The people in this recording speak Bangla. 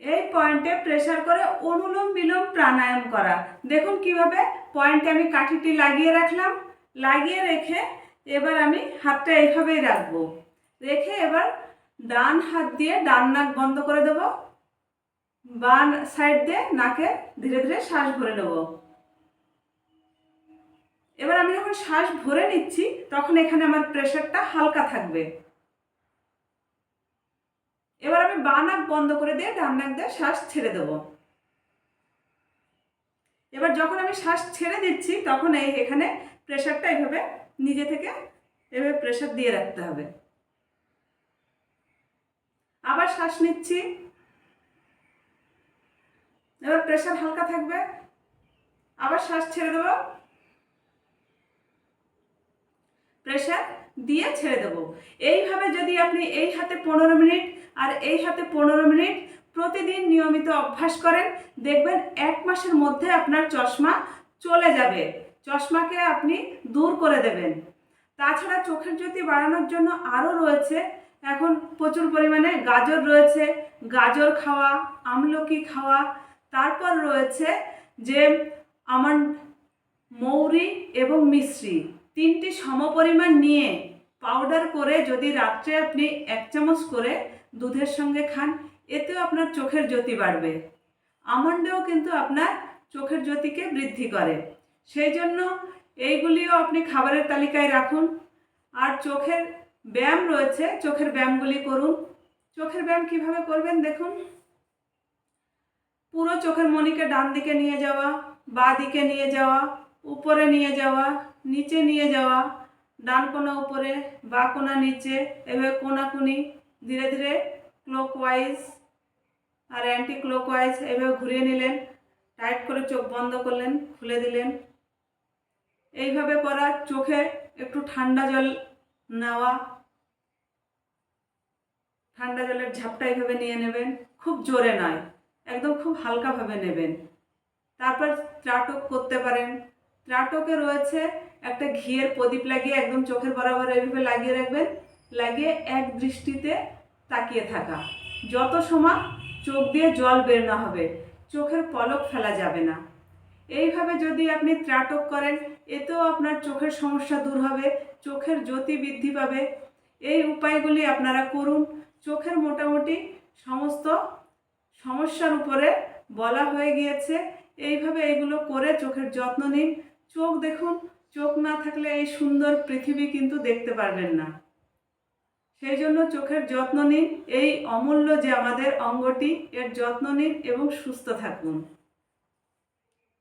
এই পয়েন্টে প্রেসার করে অনুলোম বিলোম প্রাণায়াম করা। দেখুন কীভাবে পয়েন্টে আমি কাঠিটি লাগিয়ে রাখলাম। লাগিয়ে রেখে এবার আমি হাতটা এইভাবেই রাখব। রেখে এবার ডান হাত দিয়ে ডান নাক বন্ধ করে দেব। বান সাইড দিয়ে নাকে ধীরে ধীরে শ্বাস ভরে নেব। এবার আমি যখন শ্বাস ভরে নিচ্ছি, তখন এখানে আমার প্রেশারটা হালকা থাকবে। এবার আমি বা নাক বন্ধ করে দিয়ে ডান নাক দিয়ে শ্বাস ছেড়ে দেব। এবার যখন আমি শ্বাস ছেড়ে দিচ্ছি, তখন এই এখানে প্রেশারটা এইভাবে নিজে থেকে এভাবে প্রেশার দিয়ে রাখতে হবে। আবার শ্বাস নিচ্ছি। এবার প্রেশার হালকা থাকবে। আবার শ্বাস ছেড়ে দেবো। প্রেশার দিয়ে ছেড়ে দেবো। এইভাবে যদি আপনি এই হাতে পনেরো মিনিট আর এই হাতে পনেরো মিনিট প্রতিদিন নিয়মিত অভ্যাস করেন। দেখবেন এক মাসের মধ্যে আপনার চশমা চলে যাবে। চশমাকে আপনি দূর করে দেবেন। তাছাড়া চোখের জ্যোতি বাড়ানোর জন্য আরও রয়েছে। এখন প্রচুর পরিমাণে গাজর রয়েছে, গাজর খাওয়া, আমলকি খাওয়া। তারপর রয়েছে যে আমার মৌরি এবং মিশ্রি। তিনটি সমপরিমাণ নিয়ে পাউডার করে যদি রাত্রে আপনি এক চামচ করে দুধের সঙ্গে খান, এতেও আপনার চোখের জ্যোতি বাড়বে। আমন্ডেও কিন্তু আপনার চোখের জ্যোতিকে বৃদ্ধি করে। সেই জন্য এইগুলিও আপনি খাবারের তালিকায় রাখুন। আর চোখের ব্যায়াম রয়েছে, চোখের ব্যায়ামগুলি করুন। চোখের ব্যায়াম কীভাবে করবেন দেখুন? পুরো চোখের মণিকে ডান দিকে নিয়ে যাওয়া, বা দিকে নিয়ে যাওয়া, উপরে নিয়ে যাওয়া, নিচে নিয়ে যাওয়া ডান কোনা উপরে, বা কোনা নিচে, এভাবে কোনাকুনি, ধীরে ধীরে ক্লোকওয়াইজ আর অ্যান্টি ক্লোকওয়াইজ এভাবে ঘুরিয়ে নিলেন টাইট করে চোখ বন্ধ করলেন, খুলে দিলেন। এইভাবে করা, চোখে একটু ঠান্ডা জল নেওয়া, ঠান্ডা জলের ঝাপটা এইভাবে নিয়ে নেবেন, খুব জোরে নয়, একদম খুব হালকাভাবে নেবেন। তারপর ত্রাটক করতে পারেন ত্রাটকে রয়েছে একটা ঘিয়ের প্রদীপ লাগিয়ে একদম চোখের বরাবর এইভাবে লাগিয়ে রাখবেন, লাগিয়ে এক দৃষ্টিতে তাকিয়ে থাকা। যত সময় চোখ দিয়ে জল বের না হবে, চোখের পলক ফেলা যাবে না। এইভাবে যদি আপনি ত্রাটক করেন, এতেও আপনার চোখের সমস্যা দূর হবে, চোখের জ্যোতি বৃদ্ধি পাবে। এই উপায়গুলি আপনারা করুন। চোখের মোটামুটি সমস্ত সমস্যার উপরে বলা হয়ে গিয়েছে। এইভাবে এইগুলো করে চোখের যত্ন নিন। চোখ দেখুন, চোখ না থাকলে এই সুন্দর পৃথিবী কিন্তু দেখতে পারবেন না। সেই জন্য চোখের যত্ন নিন, এই অমূল্য যে আমাদের অঙ্গটি, এর যত্ন নিন এবং সুস্থ থাকুন।